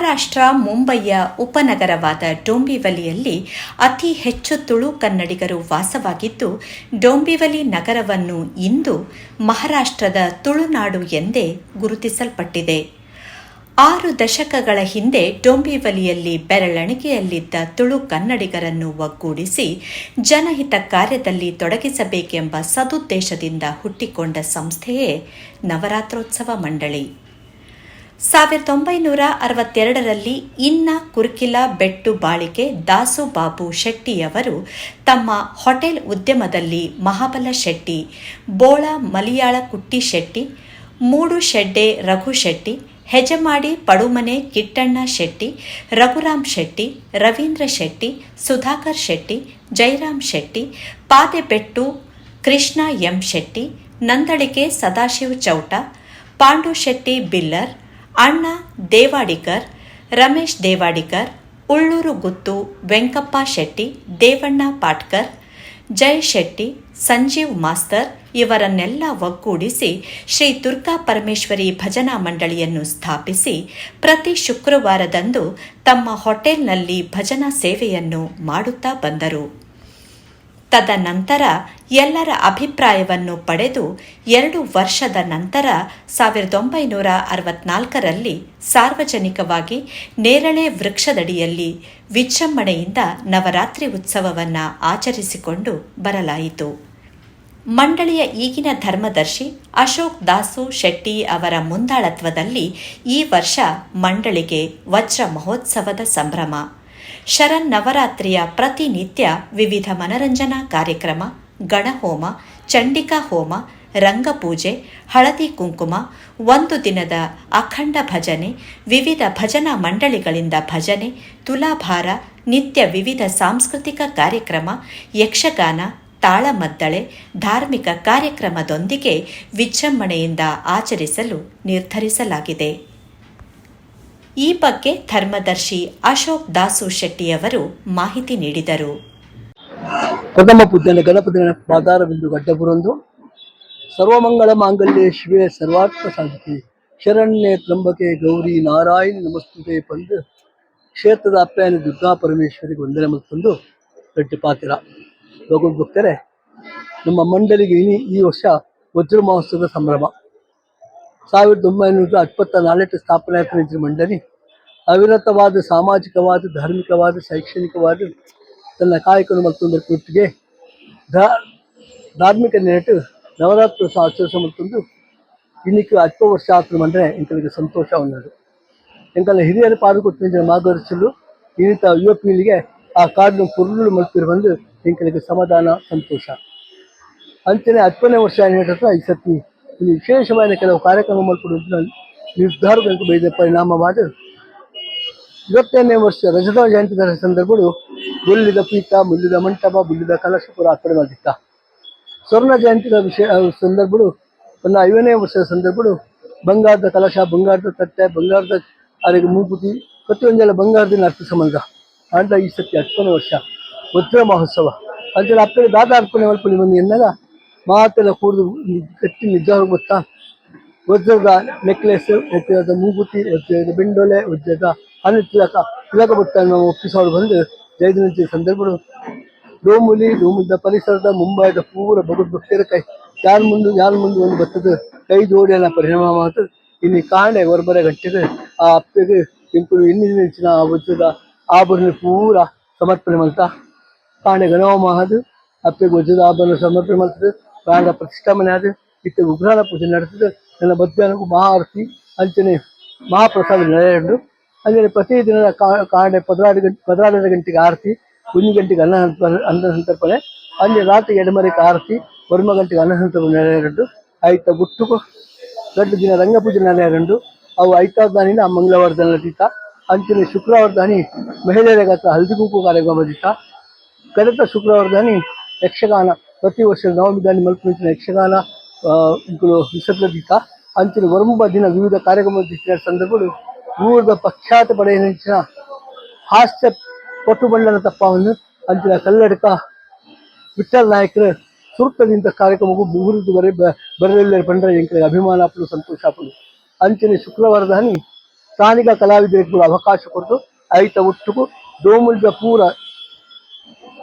ಮಹಾರಾಷ್ಟ್ರ ಮುಂಬಯಿಯ ಉಪನಗರವಾದ ಡೋಂಬಿವಲಿಯಲ್ಲಿ ಅತಿ ಹೆಚ್ಚು ತುಳು ಕನ್ನಡಿಗರು ವಾಸವಾಗಿದ್ದು, ಡೋಂಬಿವಲಿ ನಗರವನ್ನು ಇಂದು ಮಹಾರಾಷ್ಟ್ರದ ತುಳುನಾಡು ಎಂದೇ ಗುರುತಿಸಲ್ಪಟ್ಟಿದೆ. ಆರು ದಶಕಗಳ ಹಿಂದೆ ಡೋಂಬಿವಲಿಯಲ್ಲಿ ಬೆರಳಣಿಗೆಯಲ್ಲಿದ್ದ ತುಳು ಕನ್ನಡಿಗರನ್ನು ಒಗ್ಗೂಡಿಸಿ ಜನಹಿತ ಕಾರ್ಯದಲ್ಲಿ ತೊಡಗಿಸಬೇಕೆಂಬ ಸದುದ್ದೇಶದಿಂದ ಹುಟ್ಟಿಕೊಂಡ ಸಂಸ್ಥೆಯೇ ನವರಾತ್ರೋತ್ಸವ ಮಂಡಳಿ. ಸಾವಿರದ ಒಂಬೈನೂರ ಅರವತ್ತೆರಡರಲ್ಲಿ ಇನ್ನ ಕುರ್ಕಿಲ ಬೆಟ್ಟು ಬಾಳಿಕೆ ದಾಸು ಬಾಬು ಶೆಟ್ಟಿಯವರು ತಮ್ಮ ಹೋಟೆಲ್ ಉದ್ಯಮದಲ್ಲಿ ಮಹಾಬಲ ಶೆಟ್ಟಿ, ಬೋಳ ಮಲಿಯಾಳ ಕುಟ್ಟಿ ಶೆಟ್ಟಿ, ಮೂಡು ಶೆಡ್ಡೆ ರಘು ಶೆಟ್ಟಿ, ಹೆಜಮಾಡಿ ಪಡುಮನೆ ಕಿಟ್ಟಣ್ಣ ಶೆಟ್ಟಿ, ರಘುರಾಮ್ ಶೆಟ್ಟಿ, ರವೀಂದ್ರ ಶೆಟ್ಟಿ, ಸುಧಾಕರ್ ಶೆಟ್ಟಿ, ಜೈರಾಮ್ ಶೆಟ್ಟಿ, ಪಾದೆಬೆಟ್ಟು ಕೃಷ್ಣ ಎಂ ಶೆಟ್ಟಿ, ನಂದಳಿಕೆ ಸದಾಶಿವ್ ಚೌಟ, ಪಾಂಡು ಶೆಟ್ಟಿ ಬಿಲ್ಲರ್ ಅಣ್ಣ ದೇವಾಡಿಕರ್ ರಮೇಶ್ ದೇವಾಡಿಕರ್ ಉಳ್ಳೂರು ಗುತ್ತು ವೆಂಕಪ್ಪ ಶೆಟ್ಟಿ, ದೇವಣ್ಣ ಪಾಟ್ಕರ್ ಜೈ ಶೆಟ್ಟಿ, ಸಂಜೀವ್ ಮಾಸ್ತರ್ ಇವರನ್ನೆಲ್ಲ ಒಗ್ಗೂಡಿಸಿ ಶ್ರೀ ದುರ್ಗಾ ಪರಮೇಶ್ವರಿ ಭಜನಾ ಮಂಡಳಿಯನ್ನು ಸ್ಥಾಪಿಸಿ ಪ್ರತಿ ಶುಕ್ರವಾರದಂದು ತಮ್ಮ ಹೋಟೆಲ್ನಲ್ಲಿ ಭಜನಾ ಸೇವೆಯನ್ನು ಮಾಡುತ್ತಾ ಬಂದರು. ತದನಂತರ ಎಲ್ಲರ ಅಭಿಪ್ರಾಯವನ್ನು ಪಡೆದು ಎರಡು ವರ್ಷದ ನಂತರ ಸಾವಿರದ ಒಂಬೈನೂರ ಅರವತ್ನಾಲ್ಕರಲ್ಲಿ ಸಾರ್ವಜನಿಕವಾಗಿ ನೇರಳೆ ವೃಕ್ಷದಡಿಯಲ್ಲಿ ವಿಜೃಂಭಣೆಯಿಂದ ನವರಾತ್ರಿ ಉತ್ಸವವನ್ನು ಆಚರಿಸಿಕೊಂಡು ಬರಲಾಯಿತು. ಮಂಡಳಿಯ ಈಗಿನ ಧರ್ಮದರ್ಶಿ ಅಶೋಕ್ ದಾಸು ಶೆಟ್ಟಿ ಅವರ ಮುಂದಾಳತ್ವದಲ್ಲಿ ಈ ವರ್ಷ ಮಂಡಳಿಗೆ ವಜ್ರ ಮಹೋತ್ಸವದ ಸಂಭ್ರಮ. ಶರನ್ನವರಾತ್ರಿಯ ಪ್ರತಿನಿತ್ಯ ವಿವಿಧ ಮನರಂಜನಾ ಕಾರ್ಯಕ್ರಮ, ಗಣಹೋಮ, ಚಂಡಿಕಾ ಹೋಮ, ರಂಗಪೂಜೆ, ಹಳದಿ ಕುಂಕುಮ, ಒಂದು ದಿನದ ಅಖಂಡ ಭಜನೆ, ವಿವಿಧ ಭಜನಾ ಮಂಡಳಿಗಳಿಂದ ಭಜನೆ, ತುಲಾಭಾರ, ನಿತ್ಯ ವಿವಿಧ ಸಾಂಸ್ಕೃತಿಕ ಕಾರ್ಯಕ್ರಮ, ಯಕ್ಷಗಾನ, ತಾಳಮದ್ದಳೆ, ಧಾರ್ಮಿಕ ಕಾರ್ಯಕ್ರಮದೊಂದಿಗೆ ವಿಜೃಂಭಣೆಯಿಂದ ಆಚರಿಸಲು ನಿರ್ಧರಿಸಲಾಗಿದೆ. ಈ ಬಗ್ಗೆ ಧರ್ಮದರ್ಶಿ ಅಶೋಕ್ ದಾಸು ಶೆಟ್ಟಿಯವರು ಮಾಹಿತಿ ನೀಡಿದರು. ಪ್ರಥಮ ಪೂಜ್ಯನ ಗಣಪತಿನ ಪಾದಾರವೆಂದು ಗಡ್ಡಪುರಂದು ಸರ್ವಮಂಗಳ ಮಾಂಗಲ್ಯ ಶಿವೇ ಸರ್ವಾರ್ಥ ಸಾಧಿಕೆ. ಶರಣ್ಯ ತ್ರಂಬಕೆ ಗೌರಿ ನಾರಾಯಣ ನಮಸ್ತುತೆ ಪಂದು ಕ್ಷೇತ್ರದ ಅಪ್ಪಾಯನ ದುರ್ಗಾ ಪರಮೇಶ್ವರಿಗೆ ವಂದನೆ ಮತ್ತೊಂದು ದೊಡ್ಡ ಪಾತ್ರ. ಭಗವದ್ ಭಕ್ತರೇ ನಮ್ಮ ಮಂಡಳಿಗೆ ಇನಿ ಈ ವರ್ಷ ವಜ್ರ ಮಹೋತ್ಸವದ ಸಂಭ್ರಮ. ಸಾವಿರದ ಒಂಬೈನೂರ ಎಪ್ಪತ್ತ ನಾಲ್ಕು ಸ್ಥಾಪನೆ ಆದ ಮಂಡಳಿ, ಅವಿರತವಾದ ಸಾಮಾಜಿಕವಾದ, ಧಾರ್ಮಿಕವಾದ, ಶೈಕ್ಷಣಿಕವಾದ ತನ್ನ ಕಾಯಕವನ್ನು ಮತ್ತೊಂದು ಕೃತಿಗೆ ಧಾರ್ಮಿಕ ನೆನಟು ನವರಾತ್ರೋತ್ಸವ ಆಚರಿಸ ಮತ್ತೊಂದು ಇನ್ನಿಕ್ಕೆ ಹತ್ತು ವರ್ಷ ಆತನ ಅಂದರೆ ಇಂಕಲಿಗೆ ಸಂತೋಷ ಉನ್ನದು ಎಂಕಲ್ಲ ಹಿರಿಯರ ಪಾಲ್ಗೊಟ್ಟಿನ ಮಾರ್ಗದರ್ಶಿಸಲು ಇನ್ನಿತ ಯುವ ಪೀಳಿಗೆ ಆ ಕಾಡಿನ ಪುರುಳು ಮಲ್ಪಿರು ಬಂದು ಇಂಕಲಿಗೆ ಸಮಾಧಾನ, ಸಂತೋಷ. ಅಂತಲೇ ಹತ್ತನೇ ವರ್ಷ ಏನಿಟ್ಟ ಈ ಸತಿ ಇಲ್ಲಿ ವಿಶೇಷವಾದ ಕೆಲವು ಕಾರ್ಯಕ್ರಮ ಮಲ್ಪಡುವಂತ ನಿರ್ಧಾರಗಳಿಗೆ ಬೈದ ಪರಿಣಾಮವಾದ ಇವತ್ತನೇ ವರ್ಷ ರಜತ ಜಯಂತಿ ಸಂದರ್ಭಗಳು ಬುಲ್ಲಿದ ಪೀಠ ಮುಲ್ಲಿದ ಮಂಟಪ, ಬುಲ್ಲಿದ ಕಲಶಪುರ ಆ ಕಡೆ ಮಾಡಿತ್ತ ಸ್ವರ್ಣ ಜಯಂತಿದ ವಿಷಯ ಸಂದರ್ಭಗಳು ತನ್ನ ಐವನೇ ವರ್ಷದ ಸಂದರ್ಭಗಳು, ಬಂಗಾರದ ಕಲಶ, ಬಂಗಾರದ ತಟ್ಟೆ, ಬಂಗಾರದ ಅವರಿಗೆ ಮೂಗುತಿ, ಪ್ರತಿಯೊಂದೆಲ್ಲ ಬಂಗಾರದಿಂದ ಅರ್ಥ ಸಂಬಂಧ. ಅಂತ ಈ ಸತಿ ಹತ್ತನೇ ವರ್ಷ ವಜ್ರ ಮಹೋತ್ಸವ. ಅಂತೇಳಿ ಅಕ್ಕಡೆ ದಾದ ಅರ್ಪಣೆ ಮಾಡ್ಕೊಂಡು ಬಂದು ಎನ್ನಾಗ ಮಾತೆಲ್ಲ ಕೂಡಿದು ಗಟ್ಟಿ ನಿಜವಾಗ ಗೊತ್ತಾ? ವಜ್ರದ ನೆಕ್ಲೆಸ್ ವಜ್ರದ ಮೂಗುತಿ, ವಜ್ರದ ಬೆಂಡೋಲೆ, ವಜ್ರದ ಹಣ್ಣು ತಿಲಕ ತಿಲಕ ನಾವು ಒಪ್ಪಿಸೋರು ಬಂದು ಜಯದಿನ ಸಂದರ್ಭಗಳು. ಡೋಮುಲಿ ಡೋಮುದ ಪರಿಸರದ ಮುಂಬೈದ ಪೂರ ಭಗವದ್ ಭಕ್ತರ ಕೈ, ಯಾರ ಮುಂದೆ ಯಾರ ಮುಂದೆ ಒಂದು ಬತ್ತದ ಕೈ ಜೋಡಿಯನ್ನ ಪರಿಣಾಮ ಮಾಡ್ತದೆ ಇನ್ನು ಕಾಣೆ ಹೊರಬರ ಗಂಟೆಗೆ ಆ ಅಪ್ಪೆಗೆ ಇಂಪು ಇನ್ನಿನ ಆ ವಜ್ರದ ಆಭರಣ ಪೂರ ಸಮರ್ಪಣೆ ಮಾಡ್ತಾ, ಕಾಣೆ ಗಣವ ಮಹದ ಅಪ್ಪೆಗೆ ವಜ್ರದ ಆಭರಣ ಸಮರ್ಪಣೆ ಮಾಡ್ತದೆ. ಪ್ರಾಣ ಪ್ರತಿಷ್ಠಾಪನೆ ಆದ ಇತ್ತು. ಉಗ್ರಾಣ ಪೂಜೆ ನಡೆಸಿದ ನನ್ನ ಮಧ್ಯಾಹ್ನಕ್ಕೂ ಮಹಾಆರತಿ ಅಂಚನೆ ಮಹಾಪ್ರಸಾದ ನಡೆಯುಂಡು ಅಂದರೆ ಪ್ರತಿದಿನದ ಕಾ- ಕಾಣೆ ಪದನಾರು ಗಂಟೆ ಪದನಾರರ ಗಂಟೆಗೆ ಆರತಿ ಒಂದು ಗಂಟೆಗೆ ಅನ್ನ ಅನ್ನ ಸಂತರ್ಪಣೆ ಅಲ್ಲಿ ರಾತ್ರಿ ಎಡಮರೆಗೆ ಆರತಿ, ವರ್ಮ ಗಂಟೆಗೆ ಅನ್ನ ಸಂತರ್ಪಣೆ ನಡೆಯುಂಡು ಐತ ಗುಟ್ಟುಕು ದೊಡ್ಡ ದಿನ ರಂಗಪೂಜೆ ನಡೆಯುಂಡು ಅವು ಐತಾದ ಮಂಗಳವಾರ ದಿನ ಅಂಚನೆ ಶುಕ್ರವಾರ ದಾನಿ ಮಹಿಳೆಯರ ಹತ್ರ ಹಲ್ದಿ ಕುಂಕು ಕಾರ್ಯಕ್ರಮ ನಡೀತಾ ಕಳೆದ ಶುಕ್ರವಾರ ದಾನಿ ಯಕ್ಷಗಾನ ಪ್ರತಿ ವರ್ಷ ನವಮಿದಾನಿ ಮಲ್ಪುಂಚಿನ ಯಕ್ಷಗಾನ ವಿಸರ್ಜಿತ ಅಂಚಿನ ವರುಂಬ ದಿನ ವಿವಿಧ ಕಾರ್ಯಕ್ರಮ ಸಂದರ್ಭಗಳು ಊರದ ಪ್ರಖ್ಯಾತ ಪಡೆಯ ಹಾಸ್ಯ ಪಟ್ಟು ಬಂಡನ ತಪ್ಪವನ್ನು ಅಂಚಿನ ಕಲ್ಲಡಕ ವಿಠಲ್ ನಾಯಕರ ಸುರುತ್ತದಿಂದ ಕಾರ್ಯಕ್ರಮಕ್ಕೂ ಮುಗಿದು ಬರೆ ಬರಲಿಲ್ಲ ಬಂದರೆ ಎಂಕರ ಅಭಿಮಾನ ಅಪ್ಪಲು ಸಂತೋಷ ಅಪ್ಪಲು ಅಂಚನೆ ಶುಕ್ರವಾರ ದಾನಿ ಸ್ಥಾನಿಕ ಕಲಾವಿದರಿಗೆ ಅವಕಾಶ ಕೊಟ್ಟು ಐತ ಒಟ್ಟುಗೂ ದೋಮುಲ್ದ ಪೂರ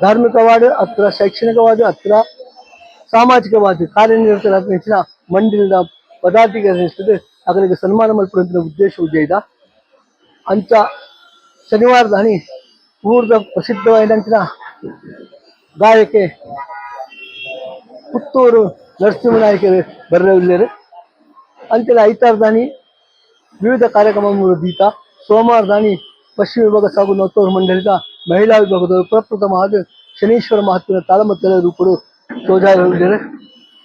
ಧಾರ್ಮಿಕವಾದ ಹತ್ರ, ಶೈಕ್ಷಣಿಕವಾದ ಹತ್ರ, ಸಾಮಾಜಿಕವಾದ ಕಾರ್ಯನಿರತರಾದ ಹೆಚ್ಚಿನ ಮಂಡಲದ ಪದಾಧಿಕಾರಿಸುತ್ತದೆ ಅವರಿಗೆ ಸನ್ಮಾನ ಮಲ್ಪಡುವಂಥ ಉದ್ದೇಶ ಉದ್ದೇಶ ಅಂಚ ಶನಿವಾರದ ಹಣಿ ಊರದ ಪ್ರಸಿದ್ಧವಾದಂಥ ಗಾಯಕಿ ಪುತ್ತೂರು ನರಸಿಂಹನಾಯಕರು ಬರಲಿದ್ದಾರೆ. ಅಂತೆಲ್ಲ ಐತಾರದಾನಿ ವಿವಿಧ ಕಾರ್ಯಕ್ರಮ ದೀತ ಸೋಮವಾರದಾನಿ ಪಶ್ಚಿಮ ವಿಭಾಗ ಸಾಗು ನೊತ್ತೂರು ಮಂಡಳಿದ ಮಹಿಳಾ ವಿಭಾಗದವರು ಪ್ರಪ್ರಥಮ ಹಾಗೂ ಶನೀಶ್ವರ ಮಹತ್ವದ ತಾಳಮದ್ದಲ ರೂಪರು ತೋಜಾರಿದ್ದಾರೆ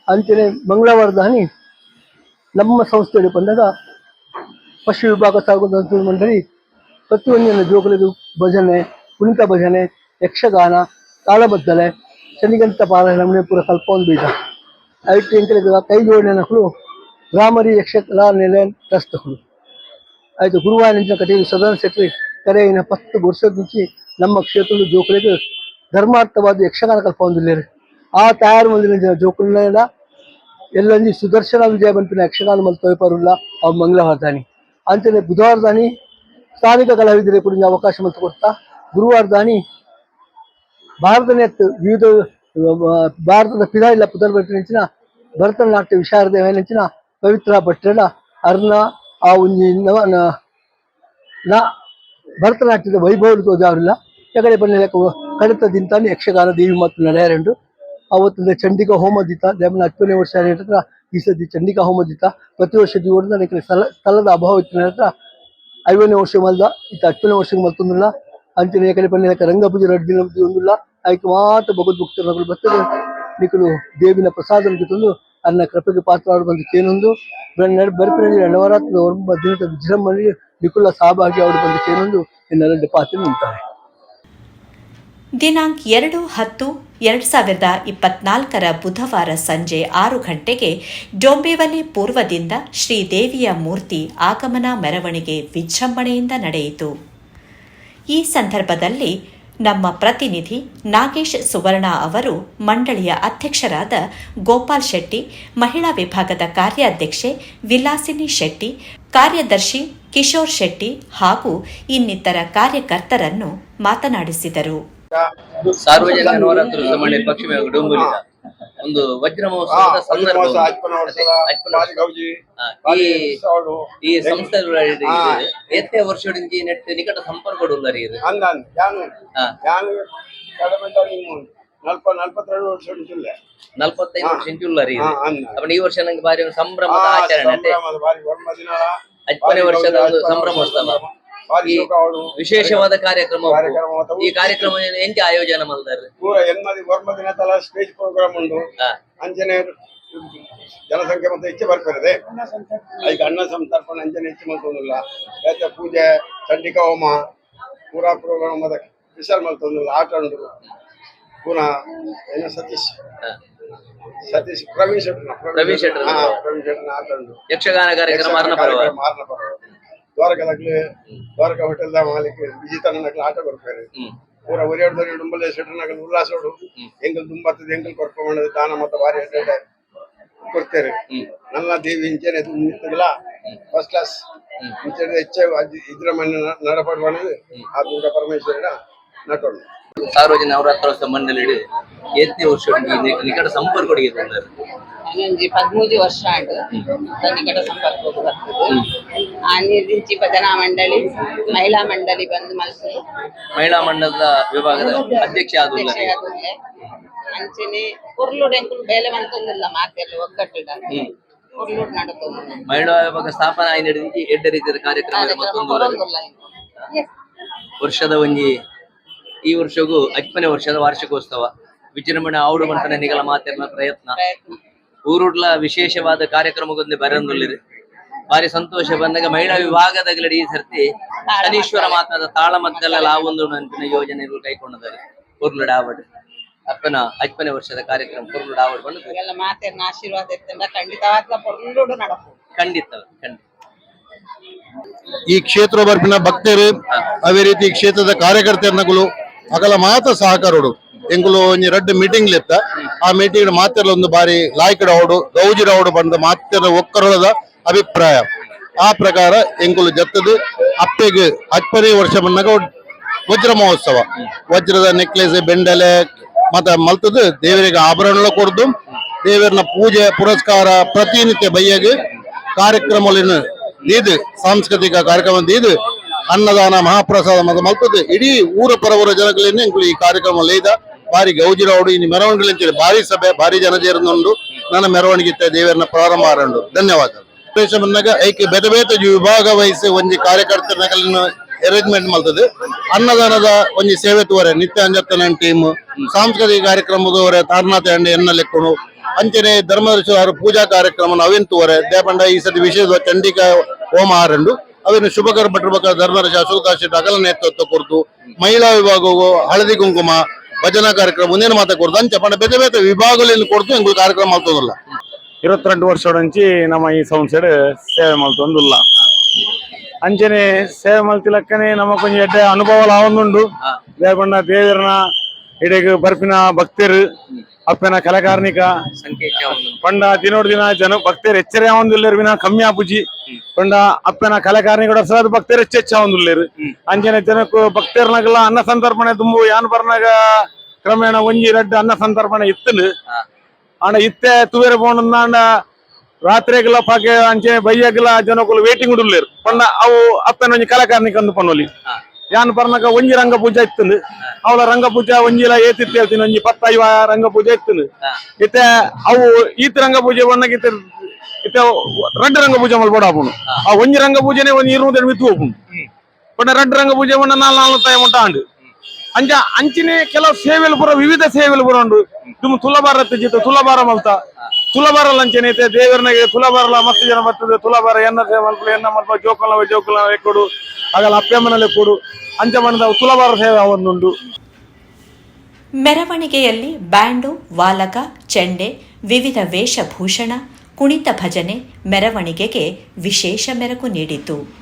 ಅಂತೆಯೇ ಮಂಗಳವಾರದಾನಿ ನಮ್ಮ ಸಂಸ್ಥೆಯಲ್ಲಿ ಬಂದಾಗ ಪಶ್ಚಿಮ ವಿಭಾಗ ಸಾಗು ನೊತ್ತೂರು ಮಂಡಳಿ ಪ್ರತಿಯೊಂದಿನ ಜೋಕುಲಿಗೂ ಭಜನೆ ಕುಣಿತ ಭಜನೆ, ಯಕ್ಷಗಾನ, ತಾಳಬದ್ದಲೆ, ಶನಿಗಂತ ಪಾರಾಯಣ ಪೂರ ಕಲ್ಪವನ್ ಬೀಜ ಐಟಿ ಎಂಕಲಿಗ ಕೈ ಜೋಡಣೆ ನಕಲು ರಾಮರಿ ಯಕ್ಷಕಲಾ ನೆಲೆ ಟ್ರಸ್ಟ್ಗಳು ಆಯಿತು, ಗುರುವಾರ ನಿಂತ ಕಟೀಲು ಸದನ ಸೆಕ್ರೆಟರಿ ಕರೆಯಿನ ಪತ್ತು ವರ್ಷದ నుంచి ನಮ್ಮ ಕ್ಷೇತ್ರದ ಜೋಕುಲಿಗೆ ಧರ್ಮಾರ್ಥವಾದ ಯಕ್ಷಗಾನ ಕಲ್ಪೊಂದಿಲ್ಲೇರಿ ಆ ತಯಾರು ಮಂದಿನ ಜೋಕುಲಿನ ಎಲ್ಲಂಜಿ ಸುದರ್ಶನ ವಿಜಯ ಬಂಪಿನ ಯಕ್ಷಗಾನ ಮಲ್ ತೋಯ್ಪಾರುಲ್ಲ ಅವು ಮಂಗಳವಾರದಾನಿ. ಅಂಚನೆ ಬುಧವಾರದಾನಿ ಸ್ಥಾನಿಕ ಕಲಾವಿದರಿಗೆ ಕೂಡ ಅವಕಾಶ ಮತ್ತು ಕೊಡ್ತಾ ಗುರುವಾರದಾನಿ ಭಾರತನೆತ್ತು ವಿವಿಧ ಆ, ಭಾರತದ ಪಿದಾ ಇಲ್ಲ ಪುದರ್ ನೆಂಚಿನ ಭರತನಾಟ್ಯ ವಿಶಾರದೆ ನೆಂಚಿನ ಪವಿತ್ರ ಭಟ್ರಡ ಅರ್ನ ಆ ಒಂಜಿ ನವ ನ- ನಾ ಭರತನಾಟ್ಯದ ವೈಭವ ತೋಜಾವಿಲ್ಲ ಎಕಡೆ ಬನ್ನಿ ಕಡಿತ ದಿಂತಾನೆ ಯಕ್ಷಗಾನ, ದೇವಿ ಮತ್ತು ನಡೆಯರೆಂಡು ಅವತ್ತಿನ ಚಂಡಿಕಾ ಹೋಮ ದಿತ್ತ ದೇವನ ಹತ್ತನೇ ವರ್ಷ ಹತ್ರ, ಈ ಸತಿ ಚಂಡಿಕಾ ಹೋಮ ದಿತ್ತ ಪ್ರತಿ ವರ್ಷ ನನಗೆ ಸ್ಥಳ ಸ್ಥಳದ ಅಭಾವ ಇತ್ತು ಹತ್ರ ಐವನೇ ವರ್ಷ ಮಲ್ದ, ಇತ್ತ ಹತ್ತನೇ ವರ್ಷಕ್ಕೆ ಮಲ್ತೊಂದಿಲ್ಲ ಅಂತಿನ ಏಕಡೆ ಪನ್ನೆ ರಂಗಪೂಜೆ ಎರಡು ದಿನ ಒಂದಿಲ್ಲ. ಆಯ್ಕೆ ಮಾತ್ರ ಭಗವದ್ ಭಕ್ತರು ಬರ್ತದೆ. ನಿಖಲು ದೇವಿನ ಪ್ರಸಾದ ತಂದು ಅನ್ನ ಕೃಪೆಗೆ ಪಾತ್ರ ಬಂದು ಕೇನೊಂದು ಬರ್ಪಿನಲ್ಲಿ ನವರಾತ್ರಿ ಒಂಬತ್ತು ದಿನದ ವಿಜೃಂಭಣೆ ನಿಖುಲ ಸಹಭಾಗಿ ಅವರು ಬಂದು ಸೇರೊಂದು ಇನ್ನೆರಡು ಪಾತ್ರ ನಿಂತಾರೆ. ದಿನಾಂಕ ಎರಡು ಹತ್ತು ಎರಡು ಸಾವಿರದ ಇಪ್ಪತ್ನಾಲ್ಕರ ಬುಧವಾರ ಸಂಜೆ ಆರು ಗಂಟೆಗೆ ಡೊಂಬಿವಲಿ ಪೂರ್ವದಿಂದ ಶ್ರೀದೇವಿಯ ಮೂರ್ತಿ ಆಗಮನ ಮೆರವಣಿಗೆ ವಿಜೃಂಭಣೆಯಿಂದ ನಡೆಯಿತು. ಈ ಸಂದರ್ಭದಲ್ಲಿ ನಮ್ಮ ಪ್ರತಿನಿಧಿ ನಾಗೇಶ್ ಸುವರ್ಣ ಅವರು, ಮಂಡಳಿಯ ಅಧ್ಯಕ್ಷರಾದ ಗೋಪಾಲ್ ಶೆಟ್ಟಿ, ಮಹಿಳಾ ವಿಭಾಗದ ಕಾರ್ಯಾಧ್ಯಕ್ಷೆ ವಿಲಾಸಿನಿ ಶೆಟ್ಟಿ, ಕಾರ್ಯದರ್ಶಿ ಕಿಶೋರ್ ಶೆಟ್ಟಿ ಹಾಗೂ ಇನ್ನಿತರ ಕಾರ್ಯಕರ್ತರನ್ನು ಮಾತನಾಡಿಸಿದರು. ಸಾರ್ವಜನಿಕ ನವರಾತ್ರಿ ಒಂದು ವಜ್ರ ಮಹೋತ್ಸವದ ಸಂದರ್ಭ ಈ ಉತ್ಸವಡು. ಈ ಸಂಸ್ಥೆ ಹಾ. ಎತ್ತೆ ವರ್ಷಡಿಂಚಿ ನೆಟ್ ನಿಕಟ ಸಂಪರ್ಕ ಉಳ್ಳರಿ ಇದು ನಲ್ವತ್ತೈದು ವರ್ಷ ಇಂಚು ಉಳ್ಳರಿ ಇದು ಹಾ, ಈ ವರ್ಷ ನಂಗೆ ಬಾರಿ ಒಂದು ಸಂಭ್ರಮದ ಆಚರಣೆ ಅಜ್ಪನೆ ವರ್ಷದ ಒಂದು ಸಂಭ್ರಮೋತ್ಸವ. ಈ ವಿಶೇಷವಾದ ಕಾರ್ಯಕ್ರಮ. ಈ ಕಾರ್ಯಕ್ರಮ ಎಂತ ಆಯೋಜನ ಎನ್ಮದಿ ಒರ್ಮ ದಿನ ತಲ ಸ್ಟೇಜ್ ಪ್ರೋಗ್ರಾಮ್ ಉಂಟು. ಅಂಜನೇಯರು ಜನಸಂಖ್ಯೆ ಮತ್ತೆ ಹೆಚ್ಚು ಬರ್ತಿರದೆ ಈಗ ಅನ್ನ ಸಂತರ್ಪಣೆ ಅಂಜನೆ ಹೆಚ್ಚು ಮಲ್ತೊಂದಿಲ್ಲ ಯಾಕೆ ಪೂಜೆ ಚಂಡಿಕಾ ಹೋಮ ಪೂರಾ ಪ್ರೋಗ್ರಾಮ್ ಮತ್ತೆ ವಿಶಾಲ್ ಮಲ್ತೊಂದಿಲ್ಲ ಆಟ ಉಂಟು. ಪುನಃ ಏನು ಸತೀಶ್. ಸತೀಶ್ ಪ್ರವೀಣ್ ಶೆಟ್ರನ ಪ್ರವೀಣ್. ಹಾ, ಉಂಟು ಯಕ್ಷಗಾನ ಕಾರ್ಯಕ್ರಮ ಪರ್ವ ಮಾರನ ಪರ್ವ ದ್ವಾರಕದಾಗ್ಲಿ ದ್ವಾರಕ ಹೋಟೆಲ್ದ ಮಾಲಿಕ್ ಆಟ ಬರ್ತಾರೆ. ಪೂರ ಒರಿಯಾಡ್ದವ್ರು ಡುಂಬಲೆ ಶೆಟ್ರನಾಗ ಉಲ್ಲಾಸೋಡು ಎಂಕಲ್ ದುಂಬತ್ತದ ಎಂಕಲ್ ಕೊರ್ಕೊಂಡ್ ದಾನ ಮತ್ತ ಬಾರಿ ಅಡ್ಡ ಕೊಡ್ತೇವೆ. ನನ್ನ ದೇವಿ ಇಂಚೆನೆ ನಿಂತಿಲ್ಲ ಫಸ್ಟ್ ಕ್ಲಾಸ್ ಇಂಚೆನೆ ಹೆಚ್ಚು ಇದ್ರ ಮನೆ ನಡಪಡುವ ಆ ದುರ್ಗಾ ಪರಮೇಶ್ವರನ ನಟೋಣ ಸಾರ್ವಜನಿಕ ನವರಾತ್ರೋತ್ಸವ ಸಂಬಂಧದಲ್ಲಿ ಎತ್ತನೇ ವರ್ಷ ನಿಕಟ ಸಂಪರ್ಕ ಹೊಡಿತಾರೆ ಒಂಜಿ ಪದ್ಮೂಜಿ ವರ್ಷ ಆಂಡ್ ನಿಕಟ ಸಂಪರ್ಕ ಬರ್ತದೆ. ಭಜನಾ ಮಂಡಳಿ ಮಹಿಳಾ ಮಂಡಳಿ ಬಂದು ಮಲ್ಪುರು ಮಹಿಳಾ ಮಂಡಲದ ವಿಭಾಗದ ಅಧ್ಯಕ್ಷ ಅಧ್ಯಕ್ಷೆಯಾದುಲ್ಲೆ. ಅಂಚನೆ ಕುರ್ಲುಡ್ ಎಂಕುಲು ಬೇಲೆ ಮಂತೊಂದಿಲ್ಲ ಮಾತೆಲ್ಲ ಒಗ್ಗಟ್ಟು ಹ್ಮ್. ಕುರ್ಲುಡ್ ನಡತೊಂದು ಮಹಿಳಾ ವಿಭಾಗ ಸ್ಥಾಪನಾ ಆಯ್ನ ಎಡ್ಡ ರೀತಿಯ ಕಾರ್ಯಕ್ರಮ ವರ್ಷದ ಒಂಜಿ ಈ ವರ್ಷಗೂ ಅಜ್ಪನೆ ವರ್ಷದ ವಾರ್ಷಿಕೋತ್ಸವ. ವಿಜೃಂಭಣೆ ಆವಡು ನಿಗಲ ಮಾತಿನ ಪ್ರಯತ್ನ. ಊರುಡ್ಲ ವಿಶೇಷವಾದ ಕಾರ್ಯಕ್ರಮಗೊಂದು ಬರಂದುಲ್ಲಿದೆ ಬಾರಿ ಸಂತೋಷ ಬಂದಾಗ ಮಹಿಳಾ ವಿಭಾಗದ ಈ ಸರ್ತಿ ಶನೀಶ್ವರ ಮಾತನಾದ ತಾಳಮದ್ದಲೆಲ್ಲ ಆ ಒಂದು ನೆನಪಿನ ಯೋಜನೆಗಳು ಕೈಗೊಂಡಿದ್ದಾರೆ. ಕುರ್ಲುಡ್ ಆವಡ್. ಅಪ್ಪನ ಅಜ್ಪನೆ ವರ್ಷದ ಕಾರ್ಯಕ್ರಮ ಕುರ್ಲುಡ್ ಆವಡ್ ಬಂದು ಎಲ್ಲ ಮಾತೆರ್ನ ಆಶೀರ್ವಾದ ಎತ್ತಂಡ ಖಂಡಿತವಾದ ಕುರ್ಲುಡು ನಡಪು ಖಂಡಿತ ಖಂಡಿತ. ಈ ಕ್ಷೇತ್ರ ಬರ್ಪಿನ ಭಕ್ತರು ಅದೇ ರೀತಿ ಈ ಕ್ಷೇತ್ರದ ಕಾರ್ಯಕರ್ತರುಗಳು ಮಾತ ಸಹಕಾರೋಡು ಎಂಕುಲು ಒಂಜಿ ರಡ್ಡ್ ಮೀಟಿಂಗ್ ಮೀಟಿಂಗ್ ಮಾತ್ರ ಒಂದು ಬಾರಿ ಲಾಯ್ಕಡ ಅವಡು ಗೌಜಿರ ಅವಡು ಬಂದ ಮಾತ್ರ ಒಕ್ಕರೊಳದ ಅಭಿಪ್ರಾಯ. ಆ ಪ್ರಕಾರ ಎಂಕುಲು ಜತ್ತದು ಅಪ್ಪೆಗೆ ಹತ್ತನೇ ವರ್ಷ ಬಂದಾಗ ವಜ್ರ ಮಹೋತ್ಸವ. ವಜ್ರದ ನೆಕ್ಲೆಸ್ ಬೆಂಡಲೆ, ಮತ್ತ ಮಲ್ತದು ದೇವರಿಗೆ ಆಭರಣ ಕೊಡ್ದು, ದೇವರನ್ನ ಪೂಜೆ, ಪುರಸ್ಕಾರ ಪ್ರತಿನಿತ್ಯ ಬೈಯಗೆ ಕಾರ್ಯಕ್ರಮಗಳನ್ನು ದೀದು ಸಾಂಸ್ಕೃತಿಕ ಕಾರ್ಯಕ್ರಮ ಇದು ಅನ್ನದಾನ, ಮಹಾಪ್ರಸಾದ ಮತ್ತು ಮಲ್ಪತೆ ಇಡೀ ಊರ ಪರವರ ಜನಗಳನ್ನೇ ಈ ಕಾರ್ಯಕ್ರಮ ಲೈದ ಬಾರಿ ಗೌಜಿರೌಡು ಇನ್ನು ಮೆರವಣಿಗೆ ಅಂತೇಳಿ ಭಾರಿ ಸಭೆ, ಭಾರಿ ಜನ ಸೇರಿದೊಂದು ನನ್ನ ಮೆರವಣಿಗೆ ದೇವರನ್ನ ಪ್ರಾರಂಭ ಆರಂಡು ಧನ್ಯವಾದ. ಬಂದಾಗ ಐಕೆ ಬೇತೆ ಬೇತೆ ವಿಭಾಗ ವಹಿಸಿ ಒಂಜಿ ಕಾರ್ಯಕರ್ತರನ್ನ ಅರೇಂಜ್ಮೆಂಟ್ ಮಾಡ್ತದೆ. ಅನ್ನದಾನದ ಒಂದು ಸೇವೆ ತೋರೆ, ನಿತ್ಯ ಟೀಮ್ ಸಾಂಸ್ಕೃತಿಕ ಕಾರ್ಯಕ್ರಮದವರೆ ತಾರನಾಥ ಅಂಡೆ ಎನ್ನ ಲೆಕ್ಕನು ಅಂಚನೆ ಧರ್ಮದರ್ಶನ ಪೂಜಾ ಕಾರ್ಯಕ್ರಮ ಅವೇನ್ ತೋರೆ. ದೇಪಂಡ ಈ ಸತಿ ವಿಶೇಷ ಚಂಡಿಕಾ ಹೋಮ ಆರಂಡು ಅವೇನು ಶುಭಕರ ಭಟ್ರಬಕ ಧರ್ಮರಾಜ ಅಶೋಕಾಶಿ ಅಗಲ ನೇತೃತ್ವ ಕೊಡ್ತು ಮಹಿಳಾ ವಿಭಾಗವು ಹಳದಿ ಕುಂಕುಮ ಭಜನಾ ಕಾರ್ಯಕ್ರಮ ಮುಂದಿನ ಮಾತ ಕೊಡ್ತು ಅಂಚೆ ಪಂಡ ಬೇತೆ ಬೇತೆ ವಿಭಾಗಗಳನ್ನು ಕೊಡ್ತು ಎಂಬುದು ಕಾರ್ಯಕ್ರಮ ಮಾಡ್ತೋದಿಲ್ಲ ಇರುವತ್ತೆಂಟು ವರ್ಷದಂಚಿ నుంచి ನಮ್ಮ ಈ ಸಂಸ್ಥೆ ಸೇವೆ ಮಲ್ತೊಂದುಲ್ಲ ಅಂಚನೆ ಸೇವೆ ಮಲ್ತಿಲಕ್ಕನೆ ನಮ್ಮ ಕೊಂಚ ಎಡ್ಡೆ ಅನುಭವ ಆವೊಂದುಂಡು ದೇವಣ್ಣ ದೇವರನ ಇಡೆಗ್ ಬರ್ಪಿನ ಭಕ್ತರು. ಅಪ್ಪನ ಕಲಕಾರ್ನಿಕ ಪಂಡ ದಿನೋಡ್ ದಿನ ಜನ ಭಕ್ತರು ಎಚ್ಚರ ಯಾವಂದುಲ್ಲೇರು ವಿನ ಕಮ್ಮಿ ಆಪುಜಿ. ಪಂಡ ಅಪ್ಪನ ಕಲಕಾರ್ನಿಕ ಸಲದ ಭಕ್ತರು ಎಚ್ಚೆಚ್ಚ ಆವಂದುಲ್ಲೇರು. ಅಂಜನೆ ಜನಕ್ಕೂ ನಗಲ ಅನ್ನ ಸಂತರ್ಪಣೆ ತುಂಬ ಯಾನ್ ಬರ್ನಾಗ ಕ್ರಮೇಣ ಒಂಜಿ ರಡ್ಡ ಅನ್ನ ಸಂತರ್ಪಣೆ ಇತ್ತು ಅಣ್ಣ ಇತ್ತೆ ತುವೇರ ಬೋಂಡ ರಾತ್ರಿಗಲ ಪಾಕೆ ಅಂಚೆ ಬೈಯಾಗೆಲ್ಲ ಜನಕ್ಕೂ ವೇಟಿಂಗ್ ಉಡುಲ್ಲೇರು. ಪಂಡ ಅವು ಅಪ್ಪನ ಒಂಜಿ ಕಲಕಾರ್ನಿಕ ಒಂದು ಪನ್ನೊಲಿ ಯಾನ್ ಪರ್ನಕ ಒಂಜಿ ರಂಗ ಪೂಜೆ ಇತ್ತಂದು ಅವಳ ರಂಗ ಪೂಜೆ ಒಂಜಿಲ ಏತಿತ್ತು ಹೇಳ್ತೀನಿ ಒಂಜಿ ಪತ್ತೈವ ರಂಗ ಪೂಜೆ ಇತ್ತಂದು ಇತ್ತೆ ಅವು ಈತ ರಂಗ ಪೂಜೆ ಬಣ್ಣಕ್ಕೆ ಇತ್ತೆ ಇತ್ತೆ ರಡ್ಡು ರಂಗ ಪೂಜೆ ಮಲ್ಬೋಡ ಆಪುಣು ಆ ಒಂಜಿ ರಂಗ ಪೂಜೆನೆ ಒಂದು ಇರುವುದು ಮಿತ್ತು ಹೋಪುಣು ಬಟ್ ರಡ್ಡು ರಂಗ ಪೂಜೆ ಬಣ್ಣ ನಾಲ್ ನಾಲ್ ತಾಯಿ ಮುಂಟ ಅಂಡು ಅಂಚ ಅಂಚಿನೆ ಕೆಲವು ಸೇವೆಲು ಪುರ ವಿವಿಧ ಸೇವೆಲು ಪುರ ಉಂಡು. ತುಂಬ ತುಲಬಾರ ತೆಜಿತು ತುಲಬಾರ ಮಲ್ತ. ತುಲಬಾರ ಲಂಚನೆ ಐತೆ ದೇವರನಿಗೆ ತುಲಬಾರಲ ಮಸ್ತ್ ಜನ ಬರ್ತದೆ. ತುಲಬಾರ ಎನ್ನ ಸೇವೆ ಮಲ್ಪ ಎನ್ನ ಮಲ್ಪ ಜೋಕಲ ಜೋಕಲ ಎಕ್ಕಡು ಆಗಲ್ಲ ಅಪ್ಪೆಮ್ಮನಲ್ಲಿ ಕೊಡು, ಅಂಜಮನದ ತುಲಬಾರ ಸೇವೆ ಅವನ್ನುಂಡು. ಮೆರವಣಿಗೆಯಲ್ಲಿ ಬ್ಯಾಂಡು ವಾಲಕ ಚೆಂಡೆ, ವಿವಿಧ ವೇಷಭೂಷಣ, ಕುಣಿತ ಭಜನೆ, ಮೆರವಣಿಗೆಗೆ ವಿಶೇಷ ಮೆರಗು ನೀಡಿತು.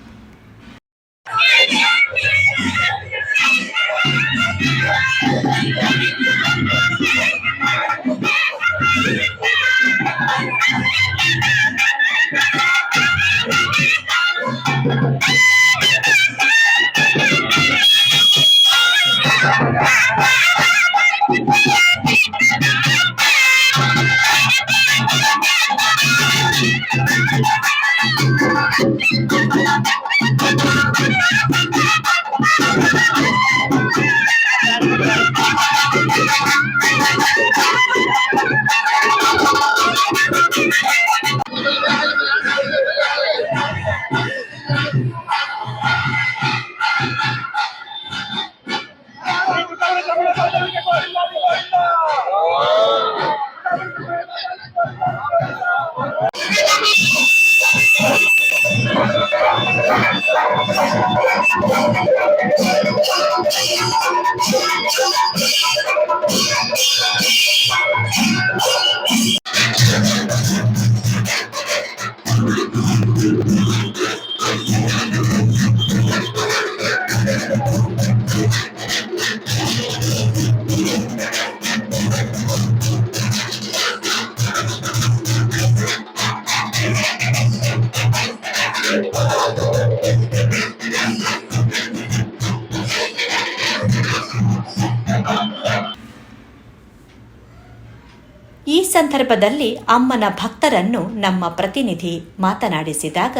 ಸಂದರ್ಭದಲ್ಲಿ ಅಮ್ಮನ ಭಕ್ತರನ್ನು ನಮ್ಮ ಪ್ರತಿನಿಧಿ ಮಾತನಾಡಿಸಿದಾಗ,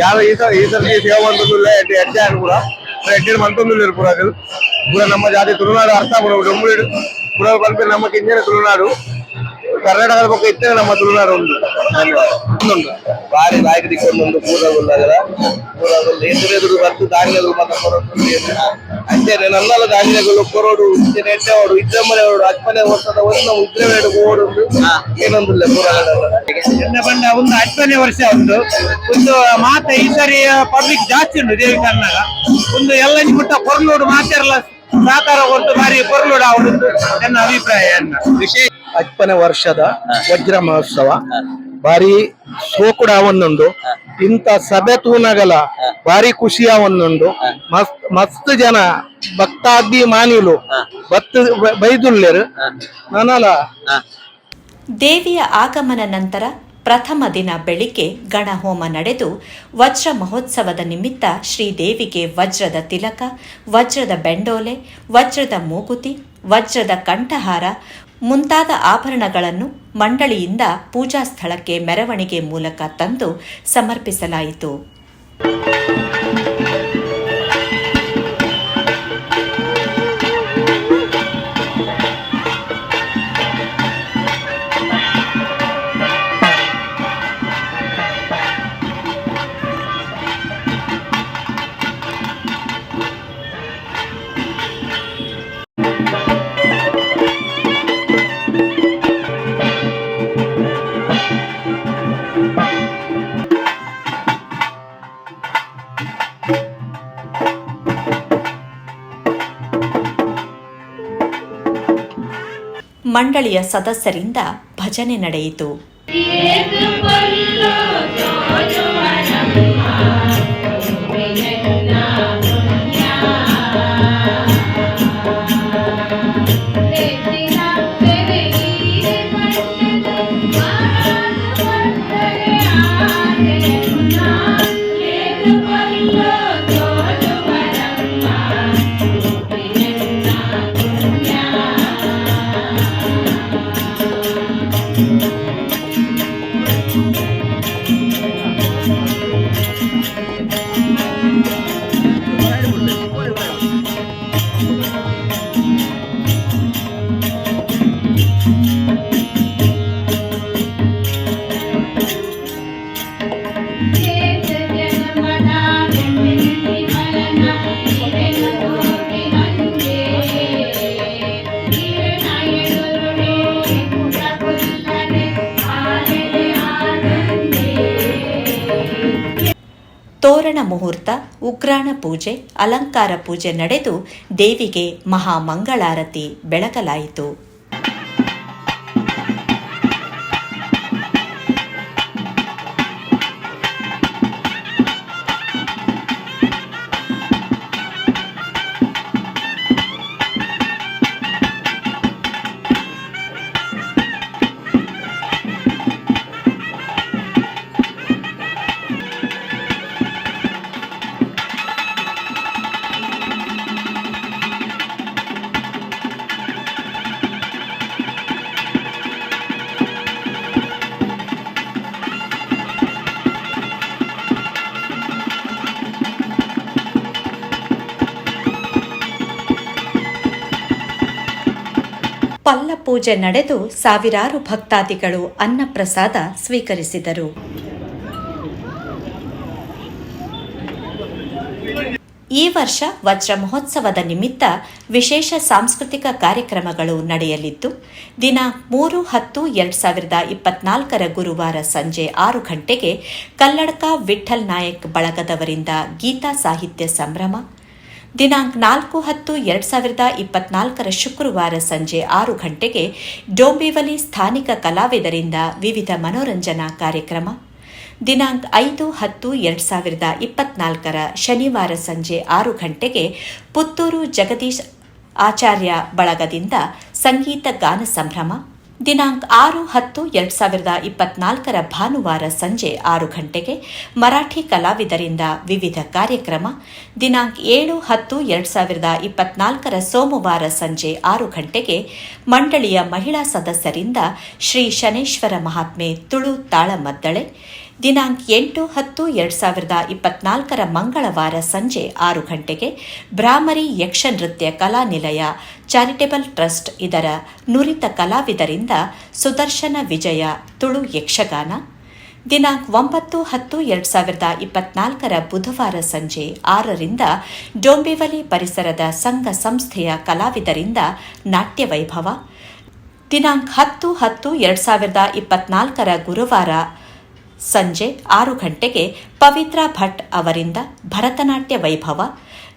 ಯಾವ ಈ ಸಲ ಈ ಸಲ ಸೇವೆ ಮಂತೊಂದುಲ್ಲ ಎಡ್ಡೆ ಎಡ್ಡೆ ಪೂರ ಎಡ್ಡೆ ಮಂತೊಂದುಲ್ಲೇರು ಪೂರ ಅದು. ಪೂರ ನಮ್ಮ ಜಾತಿ ತುಳುನಾಡು ಅರ್ಥ ಪೂರ ಡೊಂಬುಳಿಡು ಪೂರ ಕಲ್ಪೆ ನಮ್ಮ ಕಿಂಜಿನ ತುಳುನಾಡು. ಕರ್ನಾಟಕದ ಪಕ್ಕ ನಮ್ಮ ತುಳುನಾಡು ಒಂದು. ಒಂದುಂಟು ನಾಯಕರಿಗೆ ಒಂದೊಂದು ಪೂರ್ಣಗೊಳ್ಳಾಗದ ಪೂರ್ಣಗೊಂಡು ಎದುರೆದುರು ಬರ್ತು ಧಾನ್ಯಗಳು ಮತ ಕೊರಡು ಅಂಚೆನೆ ನನ್ನಲ್ಲ ಧಾನ್ಯಗಳು ಕೊರಡು ಅವರು ಎಡ್ಡೆವಾಡು ಅವರು ಅಜ್ಮನೆ ವರ್ಷದ ಒಂದು ಉದ್ರವೇಡು ಓಡುಂಡು ಏನೊಂದಿಲ್ಲ ಎನ್ನ ಬಂಡ ಒಂದು ಹತ್ತನೇ ವರ್ಷ ಉಂಟು. ಒಂದು ಮಾತೆ ಈ ಸರಿ ಪಬ್ಲಿಕ್ ಜಾಸ್ತಿ ಉಂಟು ದೇವಿ ಕಾರಣ ಒಂದು ಎಲ್ಲ ಮುಟ್ಟ ಕೊರ್ಲೋಡು ಮಾತೆಲ್ಲ ಸಹಕಾರ ಕೊಟ್ಟು ಬಾರಿ ಕೊರ್ಲೋಡು ಆವಡುಂಟು ನನ್ನ ಅಭಿಪ್ರಾಯ ವಿಶೇಷ ಹತ್ತನೇ ವರ್ಷದ ವಜ್ರ ಮಹೋತ್ಸವ. ಭಾರಿ ಸೋಕುಡ ಒಂದೊಂದು ಇಂತ ಸಭೆ ತೂನಗಲ ಭಾರಿ ಖುಷಿಯ ಒಂದುಂಡು ಮಸ್ತ್ ಮಸ್ತ್ ಜನ ಭಕ್ತಾಭಿಮಾನಿಲು ಬತ್ತು ಬೈದುಲ್ಲೇರು ನನಲ ದೇವಿಯ ಆಗಮನ ನಂತರ ಪ್ರಥಮ ದಿನ ಬೆಳಿಗ್ಗೆ ಗಣಹೋಮ ನಡೆದು ವಜ್ರ ಮಹೋತ್ಸವದ ನಿಮಿತ್ತ ಶ್ರೀದೇವಿಗೆ ವಜ್ರದ ತಿಲಕ ವಜ್ರದ ಬೆಂಡೋಲೆ ವಜ್ರದ ಮೂಗುತಿ ವಜ್ರದ ಕಂಠಹಾರ ಮುಂತಾದ ಆಭರಣಗಳನ್ನು ಮಂಡಳಿಯಿಂದ ಪೂಜಾ ಸ್ಥಳಕ್ಕೆ ಮೆರವಣಿಗೆ ಮೂಲಕ ತಂದು ಸಮರ್ಪಿಸಲಾಯಿತು. ಮಂಡಳಿಯ ಸದಸ್ಯರಿಂದ ಭಜನೆ ನಡೆಯಿತು. ತೋರಣ ಮುಹೂರ್ತ ಉಗ್ರಾಣ ಪೂಜೆ ಅಲಂಕಾರ ಪೂಜೆ ನಡೆದು ದೇವಿಗೆ ಮಹಾಮಂಗಳಾರತಿ ಬೆಳಗಲಾಯಿತು ಪಲ್ಲ ಪೂಜೆ ನಡೆದು ಸಾವಿರಾರು ಭಕ್ತಾದಿಗಳು ಅನ್ನಪ್ರಸಾದ ಸ್ವೀಕರಿಸಿದರು. ಈ ವರ್ಷ ವಜ್ರ ಮಹೋತ್ಸವದ ನಿಮಿತ್ತ ವಿಶೇಷ ಸಾಂಸ್ಕೃತಿಕ ಕಾರ್ಯಕ್ರಮಗಳು ನಡೆಯಲಿದ್ದು, ದಿನ ಮೂರು ಹತ್ತು ಎರಡ್ ಸಾವಿರದ ಇಪ್ಪತ್ನಾಲ್ಕರ ಗುರುವಾರ ಸಂಜೆ ಆರು ಗಂಟೆಗೆ ಕಲ್ಲಡ್ಕ ವಿಠಲ್ ನಾಯಕ್ ಬಳಗದವರಿಂದ ಗೀತಾ ಸಾಹಿತ್ಯ ಸಂಭ್ರಮ ದಿನಾಂಕ ನಾಲ್ಕು ಹತ್ತು ಎರಡ್ ಸಾವಿರದ ಇಪ್ಪತ್ನಾಲ್ಕರ ಶುಕ್ರವಾರ ಸಂಜೆ ಆರು ಗಂಟೆಗೆ ಡೋಂಬಿವಲಿ ಸ್ಥಾನಿಕ ಕಲಾವಿದರಿಂದ ವಿವಿಧ ಮನೋರಂಜನಾ ಕಾರ್ಯಕ್ರಮ. ದಿನಾಂಕ ಐದು ಹತ್ತು ಎರಡ್ ಸಾವಿರದ ಇಪ್ಪತ್ನಾಲ್ಕರ ಶನಿವಾರ ಸಂಜೆ ಆರು ಗಂಟೆಗೆ ಪುತ್ತೂರು ಜಗದೀಶ್ ಆಚಾರ್ಯ ಬಳಗದಿಂದ ಸಂಗೀತ ಗಾನ ಸಂಭ್ರಮ. ದಿನಾಂಕ ಆರು ಹತ್ತು ಎರಡು ಸಾವಿರದ ಇಪ್ಪತ್ನಾಲ್ಕರ ಭಾನುವಾರ ಸಂಜೆ ಆರು ಗಂಟೆಗೆ ಮರಾಠಿ ಕಲಾವಿದರಿಂದ ವಿವಿಧ ಕಾರ್ಯಕ್ರಮ, ದಿನಾಂಕ ಏಳು ಹತ್ತು ಎರಡು ಸಾವಿರದ ಇಪ್ಪತ್ನಾಲ್ಕರ ಸೋಮವಾರ ಸಂಜೆ ಆರು ಗಂಟೆಗೆ ಮಂಡಳಿಯ ಮಹಿಳಾ ಸದಸ್ಯರಿಂದ ಶ್ರೀ ಶನೇಶ್ವರ ಮಹಾತ್ಮೆ ತುಳು ತಾಳಮದ್ದಳೆ ದಿನಾಂಕ ಎಂಟು ಹತ್ತು ಎರಡು ಸಾವಿರದ ಇಪ್ಪತ್ನಾಲ್ಕರ ಮಂಗಳವಾರ ಸಂಜೆ ಆರು ಗಂಟೆಗೆ ಭ್ರಾಮರಿ ಯಕ್ಷ ನೃತ್ಯ ಕಲಾ ನಿಲಯ ಚಾರಿಟೇಬಲ್ ಟ್ರಸ್ಟ್ ಇದರ ನುರಿತ ಕಲಾವಿದರಿಂದ ಸುದರ್ಶನ ವಿಜಯ ತುಳು ಯಕ್ಷಗಾನ. ದಿನಾಂಕ ಒಂಬತ್ತು ಹತ್ತು ಎರಡು ಸಾವಿರದ ಇಪ್ಪತ್ನಾಲ್ಕರ ಬುಧವಾರ ಸಂಜೆ ಆರರಿಂದ ಡೋಂಬಿವಲಿ ಪರಿಸರದ ಸಂಘ ಸಂಸ್ಥೆಯ ಕಲಾವಿದರಿಂದ ನಾಟ್ಯ ವೈಭವ. ದಿನಾಂಕ ಹತ್ತು ಹತ್ತು ಎರಡು ಸಾವಿರದ ಇಪ್ಪತ್ನಾಲ್ಕರ ಗುರುವಾರ ಸಂಜೆ ಆರು ಗಂಟೆಗೆ ಪವಿತ್ರ ಭಟ್ ಅವರಿಂದ ಭರತನಾಟ್ಯ ವೈಭವ,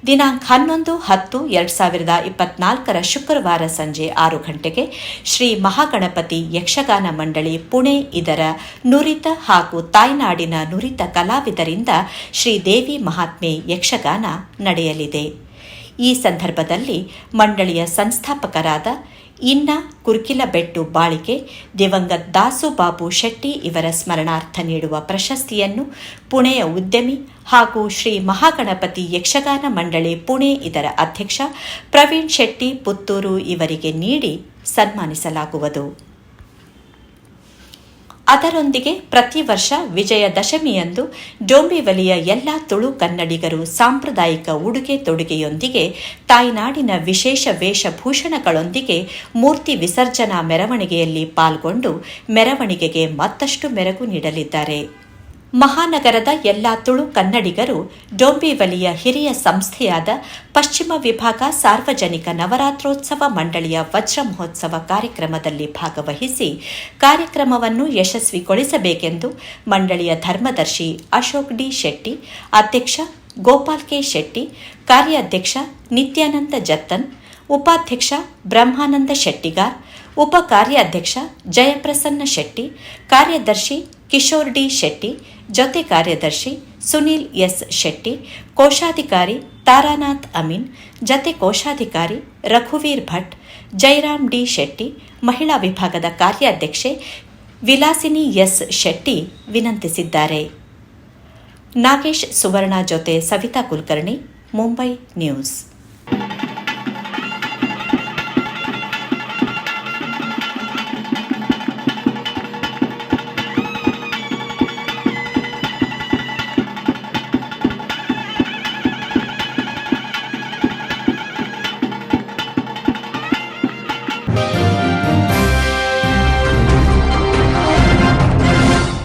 ದಿನಾಂಕ ಹನ್ನೊಂದು ಹತ್ತು ಎರಡು ಸಾವಿರದ ಇಪ್ಪತ್ನಾಲ್ಕರ ಶುಕ್ರವಾರ ಸಂಜೆ ಆರು ಗಂಟೆಗೆ ಶ್ರೀ ಮಹಾಗಣಪತಿ ಯಕ್ಷಗಾನ ಮಂಡಳಿ ಪುಣೆ ಇದರ ನುರಿತ ಹಾಗೂ ತಾಯ್ನಾಡಿನ ನುರಿತ ಕಲಾವಿದರಿಂದ ಶ್ರೀದೇವಿ ಮಹಾತ್ಮೆ ಯಕ್ಷಗಾನ ನಡೆಯಲಿದೆ. ಈ ಸಂದರ್ಭದಲ್ಲಿ ಮಂಡಳಿಯ ಸಂಸ್ಥಾಪಕರಾದ ಇನ್ನ ಕುರ್ಕಿಲಬೆಟ್ಟು ಬಾಳಿಕೆ, ದಿವಂಗತ್ ದಾಸು ಬಾಬು ಶೆಟ್ಟಿ ಇವರ ಸ್ಮರಣಾರ್ಥ ನೀಡುವ ಪ್ರಶಸ್ತಿಯನ್ನು ಪುಣೆಯ ಉದ್ಯಮಿ ಹಾಗೂ ಶ್ರೀ ಮಹಾಗಣಪತಿ ಯಕ್ಷಗಾನ ಮಂಡಳಿ ಪುಣೆ ಇದರ ಅಧ್ಯಕ್ಷ ಪ್ರವೀಣ್ ಶೆಟ್ಟಿ ಪುತ್ತೂರು ಇವರಿಗೆ ನೀಡಿ ಸನ್ಮಾನಿಸಲಾಗುವುದು. ಅದರೊಂದಿಗೆ ಪ್ರತಿ ವರ್ಷ ವಿಜಯದಶಮಿಯಂದು ಡೋಂಬಿವಲಿಯ ಎಲ್ಲ ತುಳು ಕನ್ನಡಿಗರು ಸಾಂಪ್ರದಾಯಿಕ ಉಡುಗೆ ತೊಡುಗೆಯೊಂದಿಗೆ ತಾಯ್ನಾಡಿನ ವಿಶೇಷ ವೇಷಭೂಷಣಗಳೊಂದಿಗೆ ಮೂರ್ತಿ ವಿಸರ್ಜನಾ ಮೆರವಣಿಗೆಯಲ್ಲಿ ಪಾಲ್ಗೊಂಡು ಮೆರವಣಿಗೆಗೆ ಮತ್ತಷ್ಟು ಮೆರಗು ನೀಡಲಿದ್ದಾರೆ. ಮಹಾನಗರದ ಎಲ್ಲ ತುಳು ಕನ್ನಡಿಗರು ಡೋಂಬಿವಲಿಯ ಹಿರಿಯ ಸಂಸ್ಥೆಯಾದ ಪಶ್ಚಿಮ ವಿಭಾಗ ಸಾರ್ವಜನಿಕ ನವರಾತ್ರೋತ್ಸವ ಮಂಡಳಿಯ ವಜ್ರ ಮಹೋತ್ಸವ ಕಾರ್ಯಕ್ರಮದಲ್ಲಿ ಭಾಗವಹಿಸಿ ಕಾರ್ಯಕ್ರಮವನ್ನು ಯಶಸ್ವಿಗೊಳಿಸಬೇಕೆಂದು ಮಂಡಳಿಯ ಧರ್ಮದರ್ಶಿ ಅಶೋಕ್ ಡಿ ಶೆಟ್ಟಿ, ಅಧ್ಯಕ್ಷ ಗೋಪಾಲ್ ಕೆ ಶೆಟ್ಟಿ, ಕಾರ್ಯಾಧ್ಯಕ್ಷ ನಿತ್ಯಾನಂದ ಜತ್ತನ್, ಉಪಾಧ್ಯಕ್ಷ ಬ್ರಹ್ಮಾನಂದ ಶೆಟ್ಟಿಗಾರ್ ಉಪ ಕಾರ್ಯಾಧ್ಯಕ್ಷ ಜಯಪ್ರಸನ್ನ ಶೆಟ್ಟಿ, ಕಾರ್ಯದರ್ಶಿ ಕಿಶೋರ್ ಡಿ ಶೆಟ್ಟಿ ಜೊತೆ ಕಾರ್ಯದರ್ಶಿ ಸುನೀಲ್ ಎಸ್ ಶೆಟ್ಟಿ, ಕೋಶಾಧಿಕಾರಿ ತಾರಾನಾಥ್ ಅಮೀನ್, ಜತೆ ಕೋಶಾಧಿಕಾರಿ ರಘುವೀರ್ ಭಟ್, ಜೈರಾಮ್ ಡಿ ಶೆಟ್ಟಿ, ಮಹಿಳಾ ವಿಭಾಗದ ಕಾರ್ಯಾಧ್ಯಕ್ಷೆ ವಿಲಾಸಿನಿ ಎಸ್ ಶೆಟ್ಟಿ ವಿನಂತಿಸಿದ್ದಾರೆ. ನಾಗೇಶ್ ಸುವರ್ಣ ಜೊತೆ ಸವಿತಾ ಕುಲಕರ್ಣಿ, ಮುಂಬೈ ನ್ಯೂಸ್.